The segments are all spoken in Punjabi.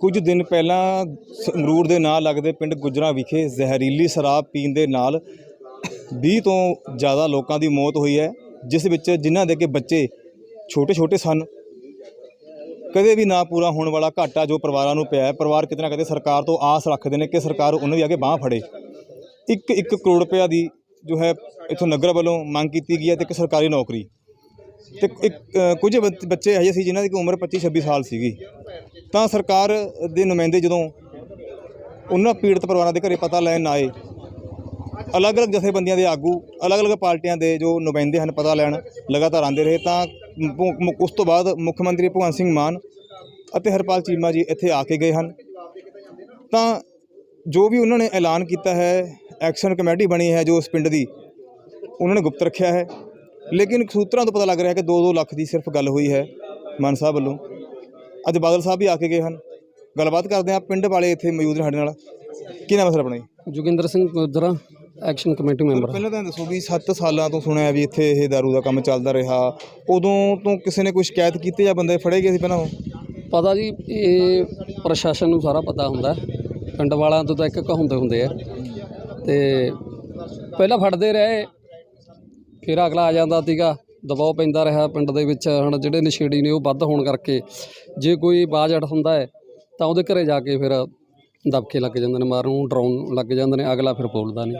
ਕੁਝ ਦਿਨ ਪਹਿਲਾਂ ਸੰਗਰੂਰ ਦੇ ਨਾਲ ਲੱਗਦੇ ਪਿੰਡ ਗੁਜਰਾ ਵਿਖੇ ਜ਼ਹਿਰੀਲੀ ਸ਼ਰਾਬ ਪੀਣ ਦੇ ਨਾਲ 20 ਤੋਂ ਜ਼ਿਆਦਾ ਲੋਕਾਂ ਦੀ ਮੌਤ ਹੋਈ ਹੈ, ਜਿਸ ਵਿੱਚ ਜਿਨ੍ਹਾਂ ਦੇ ਕਿ ਬੱਚੇ ਛੋਟੇ ਛੋਟੇ ਸਨ। ਕਦੇ ਵੀ ਨਾ ਪੂਰਾ ਹੋਣ ਵਾਲਾ ਘਾਟਾ ਜੋ ਪਰਿਵਾਰਾਂ ਨੂੰ ਪਿਆ ਹੈ, ਪਰਿਵਾਰ ਕਿਤੇ ਨਾ ਕਿਤੇ ਸਰਕਾਰ ਤੋਂ ਆਸ ਰੱਖਦੇ ਨੇ ਕਿ ਸਰਕਾਰ ਉਹਨਾਂ ਦੀ ਅੱਗੇ ਬਾਹ ਫੜੇ। ਇੱਕ ਇੱਕ ਕਰੋੜ ਰੁਪਇਆ ਦੀ ਜੋ ਹੈ ਇਥੋਂ ਨਗਰ ਵੱਲੋਂ ਮੰਗ ਕੀਤੀ ਗਈ ਹੈ ਤੇ ਇੱਕ ਸਰਕਾਰੀ ਨੌਕਰੀ। ਤੇ ਇੱਕ ਕੁਝ ਬੱਚ- ਬੱਚੇ ਇਹੋ ਜਿਹੇ ਸੀ ਜਿਨ੍ਹਾਂ ਦੀ ਕਿ ਉਮਰ 25 26 ਸਾਲ ਸੀਗੀ। ਤਾਂ ਸਰਕਾਰ ਦੇ ਨੁਮਾਇੰਦੇ ਜਦੋਂ ਉਹਨਾਂ ਪੀੜਤ ਪਰਿਵਾਰਾਂ ਦੇ ਘਰੇ ਪਤਾ ਲੈਣ ਆਏ, ਅਲੱਗ-ਅਲੱਗ ਜਥੇਬੰਦੀਆਂ ਦੇ ਆਗੂ, ਅਲੱਗ-ਅਲੱਗ ਪਾਰਟੀਆਂ ਦੇ ਜੋ ਨੁਮਾਇੰਦੇ ਹਨ ਪਤਾ ਲੈਣ ਲਗਾਤਾਰ ਆਉਂਦੇ ਰਹੇ, ਤਾਂ ਉਸ ਤੋਂ ਬਾਅਦ ਮੁੱਖ ਮੰਤਰੀ ਭਗਵੰਤ ਸਿੰਘ ਮਾਨ ਅਤੇ ਹਰਪਾਲ ਚੀਮਾ ਜੀ ਇੱਥੇ ਆ ਕੇ ਗਏ ਹਨ। ਤਾਂ ਜੋ ਵੀ ਉਹਨਾਂ ਨੇ ਐਲਾਨ ਕੀਤਾ ਹੈ, ਐਕਸ਼ਨ ਕਮੇਟੀ ਬਣੀ ਹੈ ਜੋ ਉਸ ਪਿੰਡ ਦੀ, ਉਹਨਾਂ ਨੇ ਗੁਪਤ ਰੱਖਿਆ ਹੈ। ਲੇਕਿਨ ਸੂਤਰਾਂ ਤੋਂ ਪਤਾ ਲੱਗ ਰਿਹਾ ਹੈ ਕਿ 2-2 ਲੱਖ ਦੀ ਸਿਰਫ ਗੱਲ ਹੋਈ ਹੈ, ਮਾਨ ਸਾਹਿਬ ਵੱਲੋਂ। ਅੱਜ ਬਾਦਲ ਸਾਹਿਬ ਵੀ ਆ ਕੇ ਗਏ ਹਨ। ਗੱਲਬਾਤ ਕਰਦੇ ਹਾਂ ਪਿੰਡ ਵਾਲੇ ਇੱਥੇ ਮੌਜੂਦ ਨੇ ਸਾਡੇ ਨਾਲ। ਕੀ ਨਾਮ ਹੈ ਸਰ ਆਪਣਾ ਜੀ? Joginder Singh Gujra action committee member ਪਹਿਲਾਂ ਤਾਂ ਦੱਸੋ ਵੀ 7 ਸਾਲਾਂ ਤੋਂ ਸੁਣਿਆ ਵੀ ਇੱਥੇ ਇਹ दारू ਦਾ ਕੰਮ ਚੱਲਦਾ ਰਿਹਾ। ਉਦੋਂ ਤੋਂ ਕਿਸੇ ਨੇ ਕੋਈ ਸ਼ਿਕਾਇਤ ਕੀਤੀ ਜਾਂ ਬੰਦੇ ਫੜੇ ਗਏ ਸੀ ਪਹਿਲਾਂ ਉਹ? ਪਤਾ ਜੀ ਇਹ ਪ੍ਰਸ਼ਾਸਨ ਨੂੰ ਸਾਰਾ ਪਤਾ ਹੁੰਦਾ। ਪਿੰਡ ਵਾਲਿਆਂ ਤੋਂ ਤਾਂ ਇੱਕ ਇੱਕ ਹੁੰਦੇ ਹੁੰਦੇ ਆ। ਤੇ ਪਹਿਲਾਂ ਫੜਦੇ ਰਹੇ ਫਿਰ ਅਗਲਾ ਆ ਜਾਂਦਾ ਸੀਗਾ। ਦਬਾਅ ਪੈਂਦਾ ਰਿਹਾ ਪਿੰਡ ਦੇ ਵਿੱਚ ਹੁਣ ਜਿਹੜੇ ਨਸ਼ੇੜੀ ਨੇ ਉਹ ਵੱਧ ਹੋਣ ਕਰਕੇ ਜੇ ਕੋਈ ਬਾਜ਼ ਅੜ ਹੁੰਦਾ ਹੈ ਤਾਂ ਉਹਦੇ ਘਰੇ ਜਾ ਕੇ ਫਿਰ ਦਬਕੇ ਲੱਗ ਜਾਂਦੇ ਨੇ ਮਾਰਨ ਨੂੰ ਡਰਾਉਣ ਲੱਗ ਜਾਂਦੇ ਨੇ ਅਗਲਾ ਫਿਰ ਬੋਲਦਾ ਨਹੀਂ।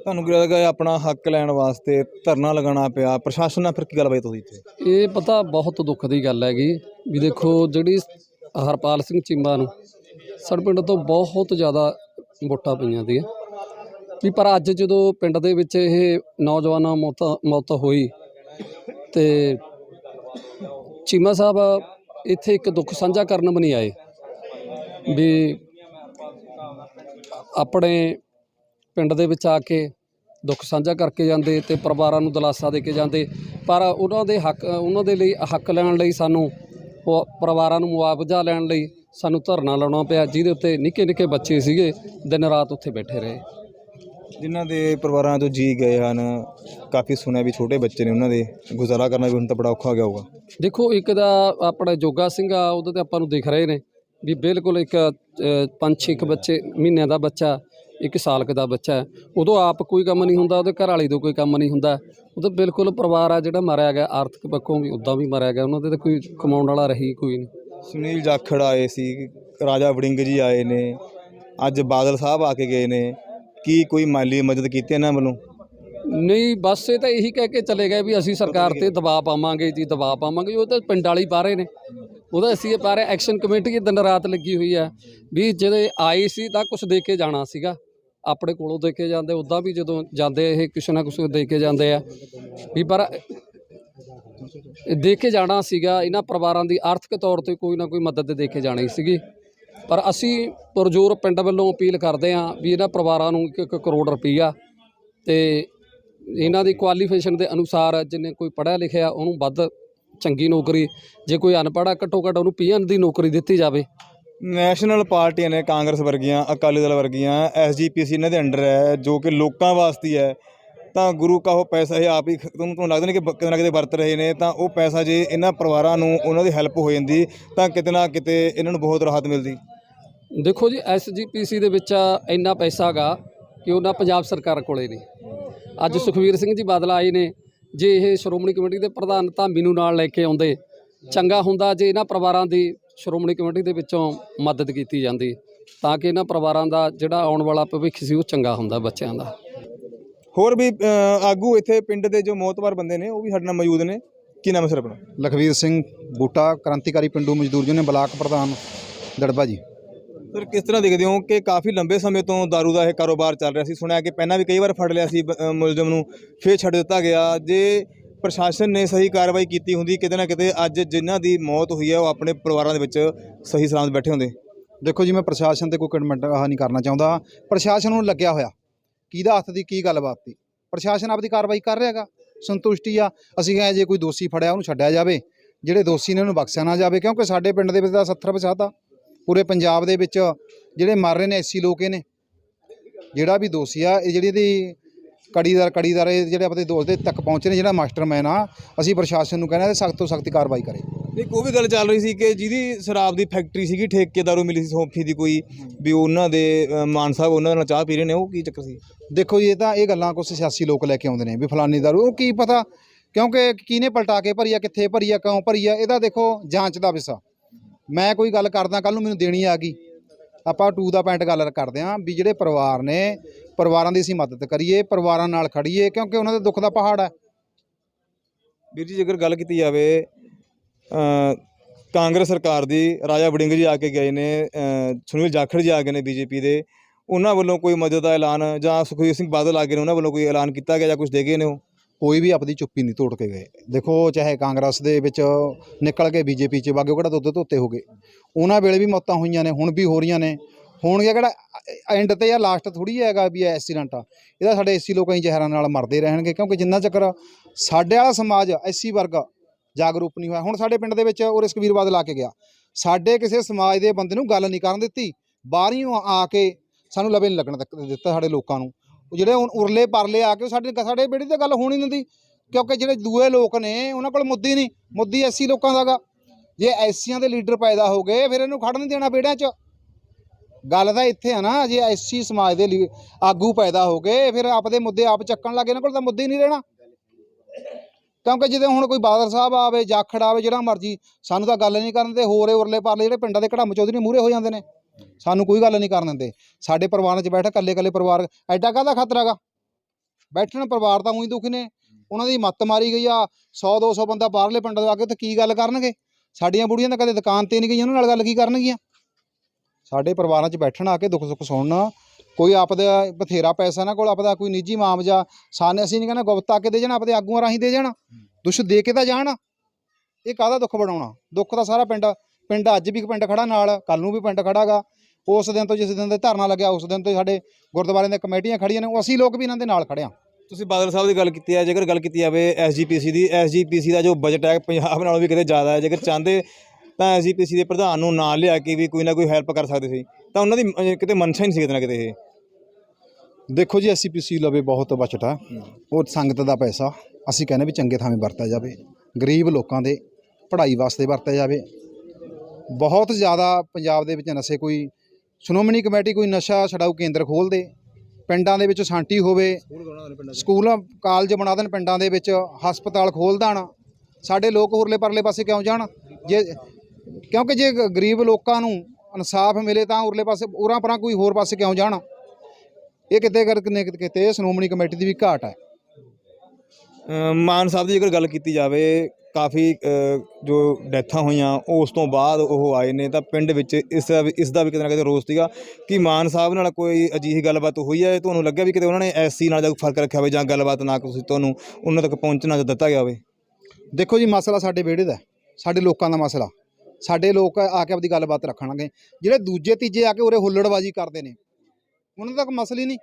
ਤੁਹਾਨੂੰ ਕੀ ਲੱਗਦਾ ਹੈ ਆਪਣਾ ਹੱਕ ਲੈਣ ਵਾਸਤੇ ਧਰਨਾ ਲਗਾਉਣਾ ਪਿਆ ਪ੍ਰਸ਼ਾਸਨ ਨਾਲ ਫਿਰ ਕੀ ਗੱਲਬਾਤ ਹੋਈ ਇੱਥੇ? ਇਹ ਪਤਾ ਬਹੁਤ ਦੁੱਖ ਦੀ ਗੱਲ ਹੈਗੀ ਵੀ ਦੇਖੋ ਜਿਹੜੀ ਹਰਪਾਲ ਸਿੰਘ ਚੀਮਾ ਨੂੰ ਸਾਡੇ ਪਿੰਡ ਤੋਂ ਬਹੁਤ ਜ਼ਿਆਦਾ ਵੋਟਾਂ ਪਈਆਂ ਦੀਆਂ ਵੀ ਪਰ ਅੱਜ ਜਦੋਂ ਪਿੰਡ ਦੇ ਵਿੱਚ ਇਹ ਨੌਜਵਾਨਾਂ ਮੌਤ ਮੌਤ ਹੋਈ ਤੇ ਚੀਮਾ ਸਾਹਿਬ ਇੱਥੇ ਇੱਕ ਦੁੱਖ ਸਾਂਝਾ ਕਰਨ ਵੀ ਨਹੀਂ ਆਏ ਵੀ ਆਪਣੇ ਪਿੰਡ ਦੇ ਵਿੱਚ ਆ ਕੇ ਦੁੱਖ ਸਾਂਝਾ ਕਰਕੇ ਜਾਂਦੇ ਤੇ ਪਰਿਵਾਰਾਂ ਨੂੰ ਦਿਲਾਸਾ ਦੇ ਕੇ ਜਾਂਦੇ। ਪਰ ਉਹਨਾਂ ਦੇ ਹੱਕ, ਉਹਨਾਂ ਦੇ ਲਈ ਹੱਕ ਲੈਣ ਲਈ ਸਾਨੂੰ ਉਹ ਪਰਿਵਾਰਾਂ ਨੂੰ ਮੁਆਵਜ਼ਾ ਲੈਣ ਲਈ ਸਾਨੂੰ ਧਰਨਾ ਲਾਉਣਾ ਪਿਆ, ਜਿਹਦੇ ਉੱਤੇ ਨਿੱਕੇ ਨਿੱਕੇ ਬੱਚੇ ਸੀਗੇ, ਦਿਨ ਰਾਤ ਉੱਥੇ ਬੈਠੇ ਰਹੇ। ਜਿਨ੍ਹਾਂ ਦੇ ਪਰਿਵਾਰਾਂ ਤੋਂ ਜੀ ਗਏ ਹਨ ਕਾਫੀ ਸੁਣਿਆ ਵੀ ਛੋਟੇ ਬੱਚੇ ਨੇ ਉਹਨਾਂ ਦੇ ਗੁਜ਼ਾਰਾ ਕਰਨਾ ਵੀ ਹੁਣ ਤਾਂ ਬੜਾ ਔਖਾ ਹੋ ਗਿਆ ਹੋਊਗਾ। ਦੇਖੋ ਇੱਕ ਦਾ ਆਪਣਾ ਜੋਗਾ ਸਿੰਘ ਆ ਉਹਦੇ ਤੇ ਆਪਾਂ ਨੂੰ ਦਿਖ ਰਹੇ ਨੇ ਵੀ ਬਿਲਕੁਲ ਇੱਕ ਅ, ਪੰਜ ਛੇ ਕੁ ਬੱਚੇ ਮਹੀਨਿਆਂ ਦਾ ਬੱਚਾ ਇੱਕ ਸਾਲ ਕੁ ਦਾ ਬੱਚਾ ਹੈ। ਉਦੋਂ ਆਪ ਕੋਈ ਕੰਮ ਨਹੀਂ ਹੁੰਦਾ ਉਹਦੇ ਘਰ ਵਾਲੀ ਤੋਂ ਕੋਈ ਕੰਮ ਨਹੀਂ ਹੁੰਦਾ। ਉਹ ਤਾਂ ਬਿਲਕੁਲ ਪਰਿਵਾਰ ਆ ਜਿਹੜਾ ਮਾਰਿਆ ਗਿਆ ਆਰਥਿਕ ਪੱਖੋਂ ਵੀ ਉਦਾਂ ਵੀ ਮਾਰਿਆ ਗਿਆ ਉਹਨਾਂ ਦੇ ਤਾਂ ਕੋਈ ਕਮਾਉਣ ਵਾਲਾ ਰਹੀ ਕੋਈ ਨਹੀਂ। ਸੁਨੀਲ ਜਾਖੜ ਆਏ ਸੀ ਰਾਜਾ ਵੜਿੰਗ ਜੀ ਆਏ ਨੇ ਅੱਜ ਬਾਦਲ ਸਾਹਿਬ ਆ ਕੇ ਗਏ ਨੇ। ਕੀ ਕੋਈ ਮਾਲੀ ਮਦਦ ਕੀਤੀ ਇਹਨਾਂ ਵੱਲੋਂ? ਨਹੀਂ, ਬਸ ਇਹ ਤਾਂ ਇਹੀ ਕਹਿ ਕੇ ਚਲੇ ਗਏ ਵੀ ਅਸੀਂ ਸਰਕਾਰ ਤੇ ਦਬਾਅ ਪਾਵਾਂਗੇ ਜੀ, ਦਬਾਅ ਪਾਵਾਂਗੇ। ਉਹ ਤਾਂ ਪਿੰਡ ਵਾਲੀ ਪਾ ਰਹੇ ਨੇ। ਉਹਦਾ ਅਸੀਂ ਇਹ ਪਾ ਰਹੇ ਐਕਸ਼ਨ ਕਮੇਟੀ ਦਿਨ ਰਾਤ ਲੱਗੀ ਹੋਈ ਹੈ ਵੀ ਜਦੋਂ ਆਏ ਸੀ ਤਾਂ ਕੁਝ ਦੇ ਕੇ ਜਾਣਾ ਸੀਗਾ। ਆਪਣੇ ਕੋਲੋਂ ਦੇ ਕੇ ਜਾਂਦੇ, ਉਦਾਂ ਵੀ ਜਦੋਂ ਜਾਂਦੇ ਇਹ ਕੁਛ ਨਾ ਕੁਛ ਦੇ ਕੇ ਜਾਂਦੇ ਆ। ਵੀ ਪਰ ਦੇ ਕੇ ਜਾਣਾ ਸੀਗਾ, ਇਹਨਾਂ ਪਰਿਵਾਰਾਂ ਦੀ ਆਰਥਿਕ ਤੌਰ ਤੇ ਕੋਈ ਨਾ ਕੋਈ ਮਦਦ ਦੇ ਕੇ ਜਾਣੀ ਸੀਗੀ। ਪਰ ਅਸੀਂ ਪੁਰਜੋਰ ਪਿੰਡ ਵੱਲੋਂ ਅਪੀਲ ਕਰਦੇ ਹਾਂ ਵੀ ਇਹਨਾਂ ਪਰਿਵਾਰਾਂ ਨੂੰ ਇੱਕ ਕਰੋੜ ਰੁਪਈਆ ਤੇ ਇਹਨਾਂ ਦੀ ਕੁਆਲੀਫਿਕੇਸ਼ਨ ਦੇ ਅਨੁਸਾਰ ਜਿੰਨੇ ਕੋਈ ਪੜ੍ਹਿਆ ਲਿਖਿਆ ਉਹਨੂੰ ਵੱਧ ਚੰਗੀ ਨੌਕਰੀ, ਜੇ ਕੋਈ ਅਨਪੜ੍ਹ ਆ ਘੱਟੋ ਘੱਟ ਉਹਨੂੰ ਪੀਐਨ ਦੀ ਨੌਕਰੀ ਦਿੱਤੀ ਜਾਵੇ। ਨੈਸ਼ਨਲ ਪਾਰਟੀਆਂ ਨੇ ਕਾਂਗਰਸ ਵਰਗੀਆਂ, ਅਕਾਲੀ ਦਲ ਵਰਗੀਆਂ ਐਸਜੀਪੀਸੀ ਇਹਨਾਂ ਦੇ ਅੰਡਰ ਹੈ, ਜੋ ਕਿ ਲੋਕਾਂ ਵਾਸਤੇ ਹੈ। ਤਾਂ ਗੁਰੂ ਕਾ ਉਹ ਪੈਸਾ ਇਹ ਆਪ ਹੀ ਤੁਹਾਨੂੰ ਤੁਹਾਨੂੰ ਲੱਗਦਾ ਨਹੀਂ ਕਿ ਕਿਤੇ ਨਾ ਕਿਤੇ ਵਰਤ ਰਹੇ ਨੇ, ਤਾਂ ਉਹ ਪੈਸਾ ਜੇ ਇਹਨਾਂ ਪਰਿਵਾਰਾਂ ਨੂੰ ਉਹਨਾਂ ਦੀ ਹੈਲਪ ਹੋ ਜਾਂਦੀ, ਤਾਂ ਕਿਤੇ ਨਾ ਕਿਤੇ ਇਹਨਾਂ ਨੂੰ ਬਹੁਤ ਰਾਹਤ ਮਿਲਦੀ। ਦੇਖੋ ਜੀ ਐਸਜੀਪੀਸੀ ਦੇ ਵਿੱਚ ਇੰਨਾ ਪੈਸਾ ਹੈਗਾ ਕਿ ਉਹਨਾਂ ਪੰਜਾਬ ਸਰਕਾਰ ਕੋਲੇ ਨਹੀਂ। ਅੱਜ ਸੁਖਵੀਰ ਸਿੰਘ ਜੀ ਬਾਦਲ ਆਏ ਨੇ ਜੇ ਇਹ ਸ਼੍ਰੋਮਣੀ ਕਮੇਟੀ ਦੇ ਪ੍ਰਧਾਨ ਧਾਮੀ ਨੂੰ ਨਾਲ ਲੈ ਕੇ ਆਉਂਦੇ। ਚੰਗਾ ਹੁੰਦਾ ਜੇ ਇਹਨਾਂ ਪਰਿਵਾਰਾਂ ਦੀ ਸ਼੍ਰੋਮਣੀ ਕਮੇਟੀ ਦੇ ਵਿੱਚੋਂ ਮਦਦ ਕੀਤੀ ਜਾਂਦੀ ਤਾਂ ਕਿ ਇਹਨਾਂ ਪਰਿਵਾਰਾਂ ਦਾ ਜਿਹੜਾ ਆਉਣ ਵਾਲਾ ਭਵਿੱਖ ਸੀ ਉਹ ਚੰਗਾ ਹੁੰਦਾ ਬੱਚਿਆਂ ਦਾ। ਹੋਰ ਵੀ ਆਗੂ ਇੱਥੇ ਪਿੰਡ ਦੇ ਜੋ ਮੋਤਬਰ ਬੰਦੇ ਨੇ ਉਹ ਵੀ ਸਾਡੇ ਨਾਲ ਮੌਜੂਦ ਨੇ। ਕੀ ਨਾਮ ਹੈ ਸਰ ਆਪਣਾ? ਲਖਵੀਰ ਸਿੰਘ ਬੂਟਾ ਕ੍ਰਾਂਤੀਕਾਰੀ ਪਿੰਡੂ ਮਜ਼ਦੂਰ ਯੂਨੀਅਨ ਬਲਾਕ ਪ੍ਰਧਾਨ ਦੜਬਾ ਜੀ। ਸਰ ਕਿਸ ਤਰ੍ਹਾਂ ਦੇਖਦੇ ਹੋ ਕਿ ਕਾਫੀ ਲੰਬੇ ਸਮੇਂ ਤੋਂ दारू ਦਾ ਇਹ ਕਾਰੋਬਾਰ ਚੱਲ ਰਿਹਾ ਸੀ? ਸੁਣਿਆ ਕਿ ਪਹਿਲਾਂ ਵੀ ਕਈ ਵਾਰ ਫੜ ਲਿਆ ਸੀ ਅ, ਮੁਲਜ਼ਮ ਨੂੰ ਫੇਰ ਛੱਡ ਦਿੱਤਾ ਗਿਆ। ਜੇ ਪ੍ਰਸ਼ਾਸਨ ਨੇ ਸਹੀ ਕਾਰਵਾਈ ਕੀਤੀ ਹੁੰਦੀ ਕਿਤੇ ਨਾ ਕਿਤੇ ਅੱਜ ਜਿਨ੍ਹਾਂ ਦੀ ਮੌਤ ਹੋਈ ਹੈ ਉਹ ਆਪਣੇ ਪਰਿਵਾਰਾਂ ਦੇ ਵਿੱਚ ਸਹੀ ਸਲਾਮਤ ਬੈਠੇ ਹੁੰਦੇ। ਦੇਖੋ ਜੀ ਮੈਂ ਪ੍ਰਸ਼ਾਸਨ ਤੇ ਕੋਈ ਕਮੈਂਟ ਆਹ ਨਹੀਂ ਕਰਨਾ ਚਾਹੁੰਦਾ। ਪ੍ਰਸ਼ਾਸਨ ਨੂੰ ਲੱਗਿਆ ਹੋਇਆ। ਕਿਹਦਾ ਹੱਥ ਦੀ ਕੀ ਗੱਲਬਾਤ ਦੀ ਪ੍ਰਸ਼ਾਸਨ ਆਪਦੀ ਕਾਰਵਾਈ ਕਰ ਰਿਹਾਗਾ। ਸੰਤੁਸ਼ਟੀ ਆ। ਅਸੀਂ ਕਹੇ ਜੇ ਕੋਈ ਦੋਸ਼ੀ ਫੜਿਆ ਉਹਨੂੰ ਛੱਡਿਆ ਜਾਵੇ। ਜਿਹੜੇ ਦੋਸ਼ੀ ਨੇ ਉਹਨੂੰ ਬਖਸ਼ਿਆ ਨਾ ਜਾਵੇ ਕਿਉਂਕਿ ਸਾਡੇ ਪਿੰਡ ਦੇ ਵਿੱਚ ਤਾਂ 70 ਪਛਾਤਾ ਪੂਰੇ ਪੰਜਾਬ ਦੇ ਵਿੱਚ ਜਿਹੜੇ ਮਰ ਰਹੇ ਨੇ ਐਸੀ ਲੋਕ ਇਹ ਨੇ। ਜਿਹੜਾ ਵੀ ਦੋਸ਼ੀ ਆ ਇਹ ਜਿਹੜੀ ਇਹਦੀ ਕੜੀਦਾਰ ਕੜੀਦਾਰ ਇਹ ਜਿਹੜੇ ਆਪਣੇ ਦੋਸਤ ਦੇ ਤੱਕ ਪਹੁੰਚੇ ਨੇ ਜਿਹੜਾ ਮਾਸਟਰਮੈਨ ਆ ਅਸੀਂ ਪ੍ਰਸ਼ਾਸਨ ਨੂੰ ਕਹਿੰਦੇ ਸਖਤ ਤੋਂ ਸਖਤ ਕਾਰਵਾਈ ਕਰੇ। ਇੱਕ ਉਹ ਵੀ ਗੱਲ ਚੱਲ ਰਹੀ ਸੀ ਕਿ ਜਿਹਦੀ ਸ਼ਰਾਬ ਦੀ ਫੈਕਟਰੀ ਸੀਗੀ ਠੇਕੇਦਾਰੋਂ ਮਿਲੀ ਸੀ ਸੌਂਫੀ ਦੀ ਕੋਈ ਵੀ ਉਹਨਾਂ ਦੇ ਮਾਨ ਸਾਹਿਬ ਉਹਨਾਂ ਨਾਲ ਚਾਹ ਪੀ ਰਹੇ ਨੇ ਉਹ ਕੀ ਚੱਕਰ ਸੀ? ਦੇਖੋ ਜੀ ਇਹ ਤਾਂ ਇਹ ਗੱਲਾਂ ਕੁਝ ਸਿਆਸੀ ਲੋਕ ਲੈ ਕੇ ਆਉਂਦੇ ਨੇ ਵੀ ਫਲਾਨੀ ਦਾਰੂ ਉਹ ਕੀ ਪਤਾ ਕਿਉਂਕਿ ਕਿਹਨੇ ਪਲਟਾ ਕੇ ਭਰੀ ਆ ਕਿੱਥੇ ਭਰੀ ਆ ਕਿਉਂ ਭਰੀ ਆ ਇਹਦਾ ਦੇਖੋ ਜਾਂਚ ਦਾ ਵਿਸ਼ਾ। ਮੈਂ ਕੋਈ ਗੱਲ ਕਰਦਾ ਕੱਲ ਨੂੰ ਮੈਨੂੰ ਦੇਣੀ ਆ ਗਈ। ਆਪਾਂ ਟੂ ਦਾ ਪੁਆਇੰਟ ਗੱਲ ਕਰਦੇ ਆਂ ਵੀ ਜਿਹੜੇ ਪਰਿਵਾਰ ਨੇ, ਪਰਿਵਾਰਾਂ ਦੀ ਅਸੀਂ ਮਦਦ ਕਰੀਏ, ਪਰਿਵਾਰਾਂ ਨਾਲ ਖੜੀਏ, ਕਿਉਂਕਿ ਉਹਨਾਂ ਦੇ ਦੁੱਖ ਦਾ ਪਹਾੜ ਹੈ ਵੀਰ ਜੀ, ਜੇਕਰ ਗੱਲ ਕੀਤੀ ਜਾਵੇ ਕਾਂਗਰਸ ਸਰਕਾਰ ਦੀ, ਰਾਜਾ ਵੜਿੰਗ ਜੀ ਆ ਕੇ ਗਏ ਨੇ ਸੁਨੀਲ ਜਾਖੜ ਜੀ ਆ ਗਏ ਨੇ ਬੀਜੇਪੀ ਦੇ, ਉਹਨਾਂ ਵੱਲੋਂ ਕੋਈ ਮਦਦ ਦਾ ਐਲਾਨ ਜਾਂ ਸੁਖਬੀਰ ਸਿੰਘ ਬਾਦਲ ਆ ਗਏ ਨੇ, ਉਹਨਾਂ ਵੱਲੋਂ ਕੋਈ ਐਲਾਨ ਕੀਤਾ ਗਿਆ ਜਾਂ ਕੁਝ ਦੇ ਗਏ ਨੇ ਉਹ? ਕੋਈ ਵੀ ਆਪਣੀ ਚੁੱਪੀ ਨਹੀਂ ਤੋੜ ਕੇ ਗਏ। ਦੇਖੋ, ਚਾਹੇ ਕਾਂਗਰਸ ਦੇ ਵਿੱਚ ਨਿਕਲ ਕੇ ਬੀਜੇਪੀ 'ਚ ਵਾਗੇ ਕਿਹੜਾ ਦੁੱਧ ਧੋਤੇ ਹੋ ਗਏ ਉਹਨਾਂ ਵੇਲੇ ਵੀ ਮੌਤਾਂ ਹੋਈਆਂ ਨੇ, ਹੁਣ ਵੀ ਹੋ ਰਹੀਆਂ ਨੇ। ਹੋਣਗੇ ਕਿਹੜਾ ਐਂਡ ਤੇ ਜਾਂ ਲਾਸਟ ਥੋੜੀ ਹੈਗਾ ਵੀ ਐਕਸੀਡੈਂਟ ਆ। ਇਹਦਾ ਸਾਡੇ ਐਸੀ ਲੋਕਾਂ ਹੀ ਜ਼ਹਿਰਾਂ ਨਾਲ ਮਰਦੇ ਰਹਿਣਗੇ, ਕਿਉਂਕਿ ਜਿੰਨਾ ਚੱਕਰ ਸਾਡੇ ਵਾਲਾ ਸਮਾਜ ਐਸੀ ਵਰਗ ਜਾਗਰੂਕ ਨਹੀਂ ਹੋਇਆ। ਹੁਣ ਸਾਡੇ ਪਿੰਡ ਦੇ ਵਿੱਚ ਉਹ ਰਸਕਵੀਰ ਬਾਦਲ ਆ ਕੇ ਗਿਆ। ਸਾਡੇ ਕਿਸੇ ਸਮਾਜ ਦੇ ਬੰਦੇ ਨੂੰ ਗੱਲ ਨਹੀਂ ਕਰਨ ਦਿੱਤੀ। ਬਾਹਰੀਂ ਆ ਕੇ ਸਾਨੂੰ ਲਵੇ ਨਹੀਂ ਲੱਗਣ ਤੱਕ ਦਿੱਤਾ ਸਾਡੇ ਲੋਕਾਂ ਨੂੰ। ਉਹ ਜਿਹੜੇ ਹੁਣ ਉਰਲੇ ਪਰਲੇ ਆ ਕੇ ਉਹ ਸਾਡੇ ਸਾਡੇ ਬੇੜੀ ਤੇ ਗੱਲ ਹੋਣੀ ਨਹੀਂ ਦੀ ਕਿਉਂਕਿ ਜਿਹੜੇ ਦੂਏ ਲੋਕ ਨੇ, ਉਹਨਾਂ ਕੋਲ ਮੁੱਦੀ ਨਹੀਂ, ਮੁੱਦੀ ਐਸੀ ਲੋਕਾਂ ਦਾਗਾ ਜੇ ਐਸੀਆਂ ਦੇ ਲੀਡਰ ਪੈਦਾ ਹੋ ਗਏ, ਫਿਰ ਇਹਨੂੰ ਖੜਨ ਨਹੀਂ ਦੇਣਾ ਬੇੜਿਆਂ 'ਚ। ਗੱਲ ਤਾਂ ਇੱਥੇ ਆ ਨਾ, ਜੇ ਐਸੀ ਸਮਾਜ ਦੇ ਲੀ- ਆਗੂ ਪੈਦਾ ਹੋ ਗਏ, ਫਿਰ ਆਪਦੇ ਮੁੱਦੇ ਆਪ ਚੱਕਣ ਲੱਗੇ ਇਹਨਾਂ ਕੋਲ ਤਾਂ ਮੁੱਦੇ ਨਹੀਂ ਰਹਿਣਾ। ਕਿਉਂਕਿ ਜਦੋਂ ਹੁਣ ਕੋਈ ਬਾਦਲ ਸਾਹਿਬ ਆਵੇ, ਜਾਖੜ ਆਵੇ, ਜਿਹੜਾ ਮਰਜ਼ੀ, ਸਾਨੂੰ ਤਾਂ ਗੱਲ ਨਹੀਂ ਕਰਨ ਦੇ ਹੋਰ ਉਰਲੇ ਪਰਲੇ ਜਿਹੜੇ ਪਿੰਡਾਂ ਦੇ ਘੜਮ ਚੌਧਰੀ ਮੂਹਰੇ ਹੋ ਜਾਂਦੇ ਨੇ। ਸਾਨੂੰ ਕੋਈ ਗੱਲ ਨਹੀਂ ਕਰਨ ਦਿੰਦੇ। ਸਾਡੇ ਪਰਿਵਾਰਾਂ 'ਚ ਬੈਠੇ ਇਕੱਲੇ ਇਕੱਲੇ ਪਰਿਵਾਰ, ਐਡਾ ਕਾਹਦਾ ਖਤਰਾ ਗਾ ਬੈਠਣ ਪਰਿਵਾਰ ਤਾਂ ਉਹੀ ਦੁਖੀ ਨੇ। ਉਹਨਾਂ ਦੀ ਮੱਤ ਮਾਰੀ ਗਈ ਆ 100 200 ਬੰਦਾ ਬਾਹਰਲੇ ਪਿੰਡਾਂ ਤੋਂ ਆ ਕੇ ਉੱਥੇ ਕੀ ਗੱਲ ਕਰਨਗੇ? ਸਾਡੀਆਂ ਬੁੜੀਆਂ ਤਾਂ ਕਦੇ ਦੁਕਾਨ ਤੇ ਨਹੀਂ ਗਈਆਂ, ਉਹਨਾਂ ਨਾਲ ਗੱਲ ਕੀ ਕਰਨਗੀਆਂ? ਸਾਡੇ ਪਰਿਵਾਰਾਂ 'ਚ ਬੈਠਣ ਆ ਕੇ ਦੁੱਖ ਸੁੱਖ ਸੁਣਨਾ, ਕੋਈ ਆਪਦਾ ਬਥੇਰਾ ਪੈਸਾ ਨਾ ਕੋਲ, ਆਪਦਾ ਕੋਈ ਨਿੱਜੀ ਮਾਮਜਾ ਸਾਨੇ ਅਸੀਂ ਨਹੀਂ ਕਹਿੰਦੇ ਗੁਪਤਾ ਕੇ ਦੇ ਜਾਣਾ, ਆਪਦੇ ਆਗੂਆਂ ਰਾਹੀਂ ਦੇ ਜਾਣਾ ਦੁਸ਼ ਦੇ ਕੇ ਤਾਂ ਜਾਣਾ। ਇਹ ਕਾਹਦਾ ਦੁੱਖ ਬਣਾਉਣਾ? ਦੁੱਖ ਤਾਂ ਸਾਰਾ ਪਿੰਡ ਪਿੰਡ ਅੱਜ ਵੀ ਪਿੰਡ ਖੜਾ ਨਾਲ ਕੱਲ ਨੂੰ ਵੀ ਪਿੰਡ ਖੜਾਗਾ। ਉਸ ਦਿਨ ਤੋਂ ਜਿਸ ਦਿਨ ਦੇ ਧਰਨਾ ਲੱਗਿਆ ਉਸ ਦਿਨ ਤੋਂ ਹੀ ਸਾਡੇ ਗੁਰਦੁਆਰਿਆਂ ਦੀਆਂ ਕਮੇਟੀਆਂ ਖੜੀਆਂ ਨੇ ਉਹ ਅਸੀਂ ਲੋਕ ਵੀ ਇਹਨਾਂ ਦੇ ਨਾਲ ਖੜੇ ਹਾਂ ਤੁਸੀਂ ਬਾਦਲ ਸਾਹਿਬ ਦੀ ਗੱਲ ਕੀਤੀ ਹੈ ਜੇਕਰ ਗੱਲ ਕੀਤੀ ਜਾਵੇ ਐਸਜੀਪੀਸੀ ਦੀ ਐਸਜੀਪੀਸੀ ਦਾ ਜੋ ਬਜਟ ਹੈ ਪੰਜਾਬ ਨਾਲੋਂ ਵੀ ਕਿਤੇ ਜ਼ਿਆਦਾ ਹੈ ਜੇਕਰ ਚਾਹੁੰਦੇ ਤਾਂ ਐਸਜੀਪੀਸੀ ਦੇ ਪ੍ਰਧਾਨ ਨੂੰ ਨਾਲ ਲਿਆ ਕੇ ਵੀ ਕੋਈ ਨਾ ਕੋਈ ਹੈਲਪ ਕਰ ਸਕਦੇ ਸੀ ਤਾਂ ਉਹਨਾਂ ਦੀ ਕਿਤੇ ਮਨਸ਼ਾ ਹੀ ਨਹੀਂ ਸੀ ਕਿਤੇ ਨਾ ਕਿਤੇ ਇਹ। ਦੇਖੋ ਜੀ ਐਸਸੀਪੀਸੀ ਲਵੇ ਬਹੁਤ ਬਚਤ ਆ। ਉਹ ਸੰਗਤ ਦਾ ਪੈਸਾ ਅਸੀਂ ਕਹਿੰਦੇ ਵੀ ਚੰਗੇ ਥਾਵੇਂ ਵਰਤਿਆ ਜਾਵੇ ਗਰੀਬ ਲੋਕਾਂ ਦੇ ਪੜ੍ਹਾਈ ਵਾਸਤੇ ਵਰਤਿਆ ਜਾਵੇ। ਬਹੁਤ ਜ਼ਿਆਦਾ ਪੰਜਾਬ ਦੇ ਵਿੱਚ ਨਸ਼ੇ ਕੋਈ ਸ਼੍ਰੋਮਣੀ ਕਮੇਟੀ ਕੋਈ ਨਸ਼ਾ ਛਡਾਊ ਕੇਂਦਰ ਖੋਲ੍ਹ ਦੇ ਪਿੰਡਾਂ ਦੇ ਵਿੱਚ ਸ਼ਾਂਤੀ ਹੋਵੇ ਸਕੂਲ ਕਾਲਜ ਬਣਾ ਦੇਣ ਪਿੰਡਾਂ ਦੇ ਵਿੱਚ ਹਸਪਤਾਲ ਖੋਲ੍ਹ ਦੇਣ। ਸਾਡੇ ਲੋਕ ਹੋਰਲੇ ਪਰਲੇ ਪਾਸੇ ਕਿਉਂ ਜਾਣ? ਜੇ ਕਿਉਂਕਿ ਜੇ ਗਰੀਬ ਲੋਕਾਂ ਨੂੰ ਇਨਸਾਫ ਮਿਲੇ ਤਾਂ ਉਰਲੇ ਪਾਸੇ ਉਰਾਂ ਪਰਾਂ ਕੋਈ ਹੋਰ ਪਾਸੇ ਕਿਉਂ ਜਾਣ? ਇਹ ਕਿਤੇ ਕਰ ਕਿਤੇ ਕਿਤੇ ਸ਼੍ਰੋਮਣੀ ਕਮੇਟੀ ਦੀ ਵੀ ਘਾਟ ਹੈ। ਮਾਨ ਸਾਹਿਬ ਦੀ ਜੇਕਰ ਗੱਲ ਕੀਤੀ ਜਾਵੇ ਕਾਫੀ ਜੋ ਡੈਥਾਂ ਹੋਈਆਂ, ਉਸ ਤੋਂ ਬਾਅਦ ਉਹ ਆਏ ਨੇ, ਤਾਂ ਪਿੰਡ ਵਿੱਚ ਇਸ ਵੀ, ਇਸ ਦਾ ਵੀ ਕਿਤੇ ਨਾ ਕਿਤੇ ਰੋਸ ਸੀਗਾ ਕਿ ਮਾਨ ਸਾਹਿਬ ਨਾਲ ਕੋਈ ਅਜਿਹੀ ਗੱਲਬਾਤ ਹੋਈ ਹੈ, ਤੁਹਾਨੂੰ ਲੱਗਿਆ ਵੀ ਕਿਤੇ ਉਹਨਾਂ ਨੇ ਐਸਸੀ ਨਾਲ ਜਾਂ ਫ਼ਰਕ ਰੱਖਿਆ ਹੋਵੇ ਜਾਂ ਗੱਲਬਾਤ ਨਾ ਤੁਸੀਂ ਤੁਹਾਨੂੰ ਉਹਨਾਂ ਤੱਕ ਪਹੁੰਚਣਾ ਦਿੱਤਾ ਗਿਆ ਹੋਵੇ? ਦੇਖੋ ਜੀ, ਮਸਲਾ ਸਾਡੇ ਵਿਹੜੇ ਦਾ ਸਾਡੇ ਲੋਕਾਂ ਦਾ ਮਸਲਾ। ਸਾਡੇ ਲੋਕ ਆ ਕੇ ਆਪਦੀ ਗੱਲਬਾਤ ਰੱਖਣਗੇ। ਜਿਹੜੇ ਦੂਜੇ ਤੀਜੇ ਆ ਕੇ ਉਰੇ ਹੁੱਲੜਬਾਜੀ ਕਰਦੇ ਨੇ, ਉਹਨਾਂ ਤੱਕ ਮਸਲਾ ਹੀ ਨਹੀਂ।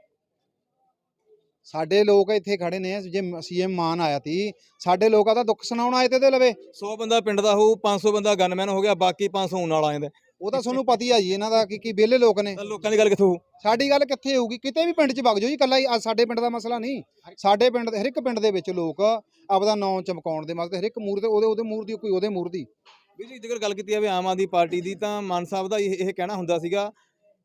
ਸਾਡੇ ਲੋਕ ਇੱਥੇ ਖੜੇ ਨੇ ਜੇ ਸੀਐਮ ਮਾਨ ਆਇਆ ਤੀ ਸਾਡੇ ਲੋਕਾਂ ਦਾ ਦੁੱਖ ਸੁਣਾਉਣ ਆਏ ਤੇ ਉਹਦੇ ਲਵੇ। 100 ਬੰਦਾ ਪਿੰਡ ਦਾ ਹੋਊ 500 ਬੰਦਾ ਗਨਮੈਨ ਹੋ ਗਿਆ ਬਾਕੀ 500 ਨਾਲ ਆ ਜਾਂਦੇ ਉਹ ਤਾਂ ਤੁਹਾਨੂੰ ਪਤਾ ਹੀ ਆ ਜੀ ਇਹਨਾਂ ਦਾ ਕਿ ਕੀ ਵਿਹਲੇ ਲੋਕ ਨੇ। ਲੋਕਾਂ ਦੀ ਗੱਲ ਕਿੱਥੋਂ ਸਾਡੀ ਗੱਲ ਕਿੱਥੇ ਹੋਊਗੀ? ਕਿਤੇ ਵੀ ਪਿੰਡ 'ਚ ਵਗ ਜਾਓ ਜੀ ਕੱਲਾ ਹੀ ਸਾਡੇ ਪਿੰਡ ਦਾ ਮਸਲਾ ਨਹੀਂ। ਸਾਡੇ ਪਿੰਡ ਦੇ ਹਰ ਇੱਕ ਪਿੰਡ ਦੇ ਵਿੱਚ ਲੋਕ ਆਪਦਾ ਨਾਂ ਚਮਕਾਉਣ ਦੇ ਵਾਸਤੇ ਹਰ ਇੱਕ ਮੂਰ ਤੇ ਉਹਦੇ ਉਹਦੇ ਮੂਰ ਦੀ ਕੋਈ ਉਹਦੇ ਮੂਰ ਦੀ ਵੀ ਜੀ ਜੇਕਰ ਗੱਲ ਕੀਤੀ ਜਾਵੇ ਆਮ ਆਦਮੀ ਪਾਰਟੀ ਦੀ ਤਾਂ ਮਾਨ ਸਾਹਿਬ ਦਾ ਇਹ ਕਹਿਣਾ ਹੁੰਦਾ ਸੀਗਾ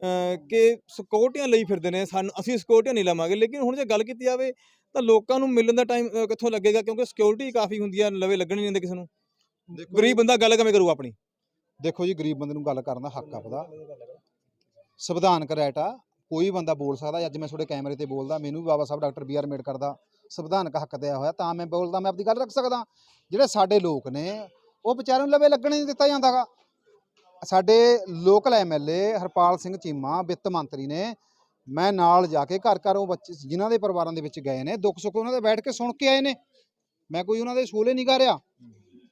ਕਿ ਸਿਕਿਉਰਟੀਆਂ ਲਈ ਫਿਰਦੇ ਨੇ ਸਾਨੂੰ ਅਸੀਂ ਸਿਕਿਉਰਟੀਆਂ ਨਹੀਂ ਲਵਾਂਗੇ। ਲੇਕਿਨ ਹੁਣ ਜੇ ਗੱਲ ਕੀਤੀ ਜਾਵੇ ਤਾਂ ਲੋਕਾਂ ਨੂੰ ਮਿਲਣ ਦਾ ਟਾਈਮ ਕਿੱਥੋਂ ਲੱਗੇਗਾ? ਕਿਉਂਕਿ ਸਿਕਿਉਰਿਟੀ ਕਾਫੀ ਹੁੰਦੀ ਆ ਲਵੇ ਲੱਗਣ ਨਹੀਂ ਦਿੰਦੇ ਕਿਸੇ ਨੂੰ। ਗਰੀਬ ਬੰਦਾ ਗੱਲ ਕਿਵੇਂ ਕਰੂ ਆਪਣੀ? ਦੇਖੋ ਜੀ ਗਰੀਬ ਬੰਦੇ ਨੂੰ ਗੱਲ ਕਰਨ ਦਾ ਹੱਕ ਆਪਦਾ। ਸੰਵਿਧਾਨਕ ਰਾਈਟ ਆ ਕੋਈ ਬੰਦਾ ਬੋਲ ਸਕਦਾ ਅੱਜ ਮੈਂ ਤੁਹਾਡੇ ਕੈਮਰੇ ਤੇ ਬੋਲਦਾ ਮੈਨੂੰ ਵੀ Baba Sahib doctor B R Ambedkar ਦਾ ਸੰਵਿਧਾਨਕ ਹੱਕ ਦਿਆ ਹੋਇਆ ਤਾਂ ਮੈਂ ਬੋਲਦਾ ਮੈਂ ਆਪਦੀ ਗੱਲ ਰੱਖ ਸਕਦਾ। ਜਿਹੜੇ ਸਾਡੇ ਲੋਕ ਨੇ ਉਹ ਵਿਚਾਰਿਆਂ ਨੂੰ ਲਵੇ ਲੱਗਣ ਨਹੀਂ ਦਿੱਤਾ ਜਾਂਦਾਗਾ ਸਾਡੇ ਲੋਕਲ ਐਮਐਲਏ ਹਰਪਾਲ ਸਿੰਘ ਚੀਮਾ, ਵਿੱਤ ਮੰਤਰੀ ਨੇ ਮੈਂ ਨਾਲ ਜਾ ਕੇ ਘਰ ਘਰ ਉਹ ਬੱਚੇ ਜਿਨ੍ਹਾਂ ਦੇ ਪਰਿਵਾਰਾਂ ਦੇ ਵਿੱਚ ਗਏ ਨੇ, ਦੁੱਖ ਸੁੱਖ ਉਹਨਾਂ ਦੇ ਬੈਠ ਕੇ ਸੁਣ ਕੇ ਆਏ ਨੇ। ਮੈਂ ਕੋਈ ਉਹਨਾਂ ਦੇ ਛੋਲੇ ਨਹੀਂ ਕਰ ਰਿਹਾ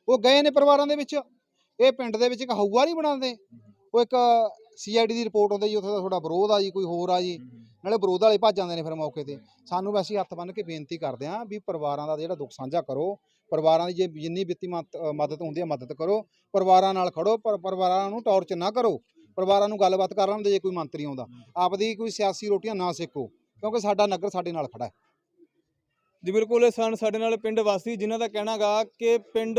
ਉਹ ਗਏ ਨੇ ਪਰਿਵਾਰਾਂ ਦੇ ਵਿੱਚ। ਇਹ ਪਿੰਡ ਦੇ ਵਿੱਚ ਇੱਕ ਹਊਆ ਨਹੀਂ ਬਣਾਉਂਦੇ। ਉਹ ਇੱਕ ਸੀਆਈਡੀ ਦੀ ਰਿਪੋਰਟ ਆਉਂਦੀ ਜੀ ਉੱਥੇ ਦਾ ਤੁਹਾਡਾ ਵਿਰੋਧ ਆ ਜੀ ਕੋਈ ਹੋਰ ਆ ਜੀ। ਨਾਲੇ ਵਿਰੋਧ ਵਾਲੇ ਭੱਜ ਜਾਂਦੇ ਨੇ ਫਿਰ ਮੌਕੇ ਤੇ। ਸਾਨੂੰ ਵੈਸੇ ਹੱਥ ਬੰਨ੍ਹ ਕੇ ਬੇਨਤੀ ਕਰਦੇ ਹਾਂ ਵੀ ਪਰਿਵਾਰਾਂ ਦਾ ਜਿਹੜਾ ਦੁੱਖ ਸਾਂਝਾ ਕਰੋ। ਪਰਿਵਾਰਾਂ ਦੀ ਜੇ ਜਿੰਨੀ ਵਿੱਤੀ ਮਦਦ ਹੁੰਦੀ ਹੈ ਮਦਦ ਕਰੋ। ਪਰਿਵਾਰਾਂ ਨਾਲ ਖੜੋ ਪਰ ਪਰਿਵਾਰਾਂ ਨੂੰ ਟੌਰਚ ਨਾ ਕਰੋ। ਪਰਿਵਾਰਾਂ ਨੂੰ ਗੱਲਬਾਤ ਕਰ ਲੈਣ ਦੇ ਜੇ ਕੋਈ ਮੰਤਰੀ ਆਉਂਦਾ। ਆਪਦੀ ਕੋਈ ਸਿਆਸੀ ਰੋਟੀਆਂ ਨਾ ਸੇਕੋ ਕਿਉਂਕਿ ਸਾਡਾ ਨਗਰ ਸਾਡੇ ਨਾਲ ਖੜਾ ਹੈ। ਜੀ ਬਿਲਕੁਲ ਇਹ ਸਨ ਸਾਡੇ ਨਾਲ ਪਿੰਡ ਵਾਸੀ ਜਿਨ੍ਹਾਂ ਦਾ ਕਹਿਣਾਗਾ ਕਿ ਪਿੰਡ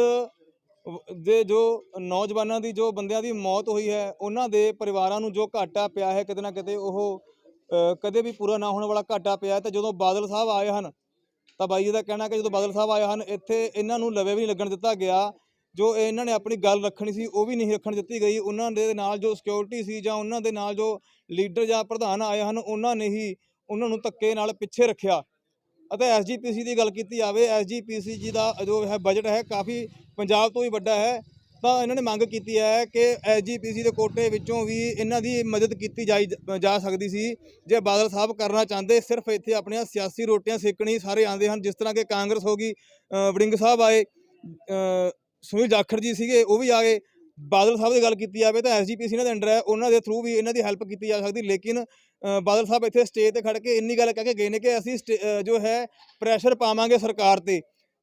ਦੇ ਜੋ ਨੌਜਵਾਨਾਂ ਦੀ ਜੋ ਬੰਦਿਆਂ ਦੀ ਮੌਤ ਹੋਈ ਹੈ, ਉਹਨਾਂ ਦੇ ਪਰਿਵਾਰਾਂ ਨੂੰ ਜੋ ਘਾਟਾ ਪਿਆ ਹੈ ਕਿਤੇ ਨਾ ਕਿਤੇ, ਉਹ ਕਦੇ ਵੀ ਪੂਰਾ ਨਾ ਹੋਣ ਵਾਲਾ ਘਾਟਾ ਪਿਆ ਹੈ, ਤੇ ਜਦੋਂ ਬਾਦਲ ਸਾਹਿਬ ਆਏ ਹਨ, ਤਾਂ ਬਾਈ ਜੀ ਦਾ ਕਹਿਣਾ ਕਿ ਜਦੋਂ ਬਾਦਲ ਸਾਹਿਬ ਆਏ ਹਨ, ਇੱਥੇ ਇਹਨਾਂ ਨੂੰ ਲਵੇ ਵੀ ਨਹੀਂ ਲੱਗਣ ਦਿੱਤਾ ਗਿਆ, ਜੋ ਇਹਨਾਂ ਨੇ ਆਪਣੀ ਗੱਲ ਰੱਖਣੀ ਸੀ, ਉਹ ਵੀ ਨਹੀਂ ਰੱਖਣ ਦਿੱਤੀ ਗਈ, ਉਹਨਾਂ ਦੇ ਨਾਲ ਜੋ ਸਿਕਿਉਰਿਟੀ ਸੀ ਜਾਂ ਉਹਨਾਂ ਦੇ ਨਾਲ ਜੋ ਲੀਡਰ ਜਾਂ ਪ੍ਰਧਾਨ ਆਏ ਹਨ, ਉਹਨਾਂ ਨੇ ਹੀ ਉਹਨਾਂ ਨੂੰ ਧੱਕੇ ਨਾਲ ਪਿੱਛੇ ਰੱਖਿਆ। ਅਤੇ ਐਸਜੀਪੀਸੀ ਦੀ ਗੱਲ ਕੀਤੀ ਜਾਵੇ ਐਸਜੀਪੀਸੀ ਜੀ ਦਾ ਜੋ ਹੈ ਬਜਟ ਹੈ ਕਾਫੀ ਪੰਜਾਬ ਤੋਂ ਹੀ ਵੱਡਾ ਹੈ। ਤਾਂ ਇਹਨਾਂ ਨੇ ਮੰਗ ਕੀਤੀ ਹੈ ਕਿ ਐਸਜੀਪੀਸੀ ਦੇ ਕੋਟੇ ਵਿੱਚੋਂ ਵੀ ਇਹਨਾਂ ਦੀ ਮਦਦ ਕੀਤੀ ਜਾਈ ਜਾ ਸਕਦੀ ਸੀ। ਜੇ ਬਾਦਲ ਸਾਹਿਬ ਕਰਨਾ ਚਾਹੁੰਦੇ, ਸਿਰਫ ਇੱਥੇ ਆਪਣੀਆਂ ਸਿਆਸੀ ਰੋਟੀਆਂ ਸੇਕਣੀ ਸਾਰੇ ਆਉਂਦੇ ਹਨ, ਜਿਸ ਤਰ੍ਹਾਂ ਕਿ ਕਾਂਗਰਸ ਹੋ ਗਈ ਵੜਿੰਗ ਸਾਹਿਬ ਆਏ ਸੁਨੀਲ ਜਾਖੜ ਜੀ ਸੀਗੇ, ਉਹ ਵੀ ਆ ਗਏ। ਬਾਦਲ ਸਾਹਿਬ ਦੀ ਗੱਲ ਕੀਤੀ ਜਾਵੇ ਤਾਂ ਐਸਜੀਪੀਸੀ ਇਹਨਾਂ ਦੇ ਅੰਡਰ ਹੈ, ਉਹਨਾਂ ਦੇ ਥਰੂ ਵੀ ਇਹਨਾਂ ਦੀ ਹੈਲਪ ਕੀਤੀ ਜਾ ਸਕਦੀ, ਲੇਕਿਨ ਬਾਦਲ ਸਾਹਿਬ ਇੱਥੇ ਸਟੇਜ ਤੇ ਖੜ ਕੇ ਇੰਨੀ ਗੱਲ ਕਹਿ ਕੇ ਗਏ ਨੇ ਕਿ ਅਸੀਂ ਸਟੇ- ਜੋ ਹੈ ਪ੍ਰੈਸ਼ਰ ਪਾਵਾਂਗੇ ਸਰਕਾਰ ਤੇ।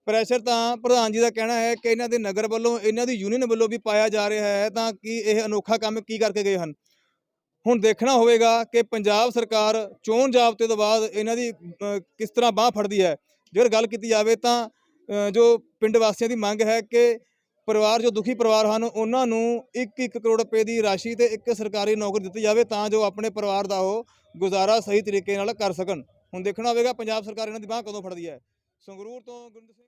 ਪ੍ਰੈਸ਼ਰ ਤਾਂ ਪ੍ਰਧਾਨ ਜੀ ਦਾ ਕਹਿਣਾ ਹੈ ਕਿ ਇਹਨਾਂ ਦੇ ਨਗਰ ਵੱਲੋਂ, ਇਹਨਾਂ ਦੀ ਯੂਨੀਅਨ ਵੱਲੋਂ ਵੀ ਪਾਇਆ ਜਾ ਰਿਹਾ ਹੈ ਤਾਂ ਕਿ ਇਹ ਅਨੋਖਾ ਕੰਮ ਕੀ ਕਰਕੇ ਗਏ ਹਨ। ਹੁਣ ਦੇਖਣਾ ਹੋਵੇਗਾ ਕਿ ਪੰਜਾਬ ਸਰਕਾਰ ਚੋਣ ਜਾਬਤੇ ਤੋਂ ਬਾਅਦ ਇਹਨਾਂ ਦੀ ਕਿਸ ਤਰ੍ਹਾਂ ਬਾਹ ਫੜਦੀ ਹੈ। ਜੇਕਰ ਗੱਲ ਕੀਤੀ ਜਾਵੇ ਤਾਂ ਜੋ ਪਿੰਡ ਵਾਸੀਆਂ ਦੀ ਮੰਗ ਹੈ ਕਿ ਪਰਿਵਾਰ ਜੋ ਦੁਖੀ ਪਰਿਵਾਰ ਹਨ, ਉਹਨਾਂ ਨੂੰ 1-1 ਕਰੋੜ ਰੁਪਏ ਦੀ ਰਾਸ਼ੀ ਤੇ ਇੱਕ ਸਰਕਾਰੀ ਨੌਕਰੀ ਦਿੱਤੀ ਜਾਵੇ ਤਾਂ ਜੋ ਆਪਣੇ ਪਰਿਵਾਰ ਦਾ ਉਹ ਗੁਜ਼ਾਰਾ ਸਹੀ ਤਰੀਕੇ ਨਾਲ ਕਰ ਸਕਣ। ਹੁਣ ਦੇਖਣਾ ਹੋਵੇਗਾ, ਪੰਜਾਬ ਸਰਕਾਰ ਇਹਨਾਂ ਦੀ ਬਾਹ ਕਦੋਂ ਫੜਦੀ ਹੈ। ਸੰਗਰੂਰ ਤੋਂ ਗੁਰਿੰਦਰ ਸਿੰਘ